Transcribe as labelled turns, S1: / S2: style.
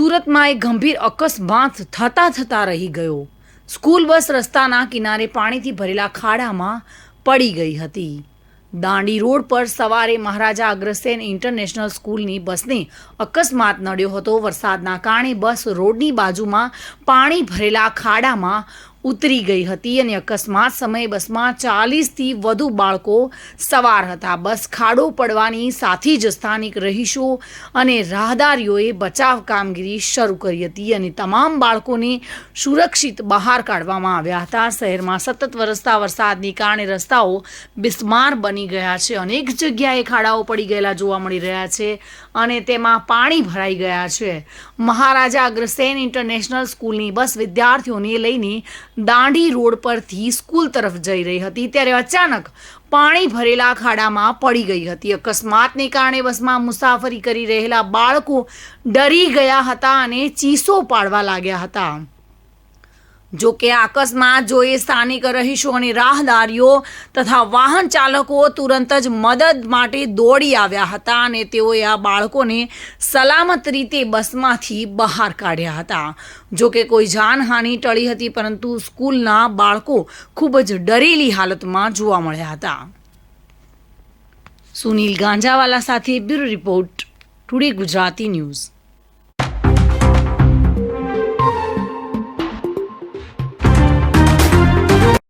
S1: સુરતમાં એક ગંભીર અકસ્માત થતા થતા રહી ગયો. સ્કૂલ બસ રસ્તાના કિનારે પાણીથી ભરેલા ખાડામાં પડી ગઈ હતી. દાંડી રોડ પર સવારે મહારાજા અગ્રસેન ઇન્ટરનેશનલ સ્કૂલની બસને અકસ્માત નડ્યો હતો. વરસાદના કારણે બસ રોડની બાજુમાં પાણી ભરેલા ખાડામાં ઉતરી ગઈ હતી અને અકસ્માત સમયે બસમાં ચાલીસથી વધુ બાળકો સવાર હતા. બસ ખાડો પડવાની સાથે જ સ્થાનિક રહીશો અને રાહદારીઓએ બચાવ કામગીરી શરૂ કરી હતી અને તમામ બાળકોને સુરક્ષિત બહાર કાઢવામાં આવ્યા હતા. શહેરમાં સતત વરસતા વરસાદને કારણે રસ્તાઓ બિસ્માર બની ગયા છે. અનેક જગ્યાએ ખાડાઓ પડી ગયેલા જોવા મળી રહ્યા છે અને તેમાં પાણી ભરાઈ ગયા છે. મહારાજા અગ્રસેન ઇન્ટરનેશનલ સ્કૂલની બસ વિદ્યાર્થીઓને લઈને દાંડી રોડ પરથી સ્કૂલ તરફ જઈ રહી હતી ત્યારે અચાનક પાણી ભરેલા ખાડામાં પડી ગઈ હતી. અકસ્માતને કારણે બસમાં મુસાફરી કરી રહેલા બાળકો ડરી ગયા હતા અને ચીસો પાડવા લાગ્યા હતા. જો કે અકસ્માત જોઈ સ્થાનિક રહીશો અને રાહદારીઓ તથા વાહન ચાલકો તુરંત જ મદદ માટે દોડી આવ્યા હતા અને તેઓએ આ બાળકોને સલામત રીતે બસમાંથી બહાર કાઢ્યા હતા. જો કે કોઈ જાનહાનિ ટળી હતી, પરંતુ સ્કૂલના બાળકો ખૂબ જ ડરેલી હાલતમાં જોવા મળ્યા હતા. સુનિલ ગાંજાવાલા સાથે bureau report, today Gujarati news.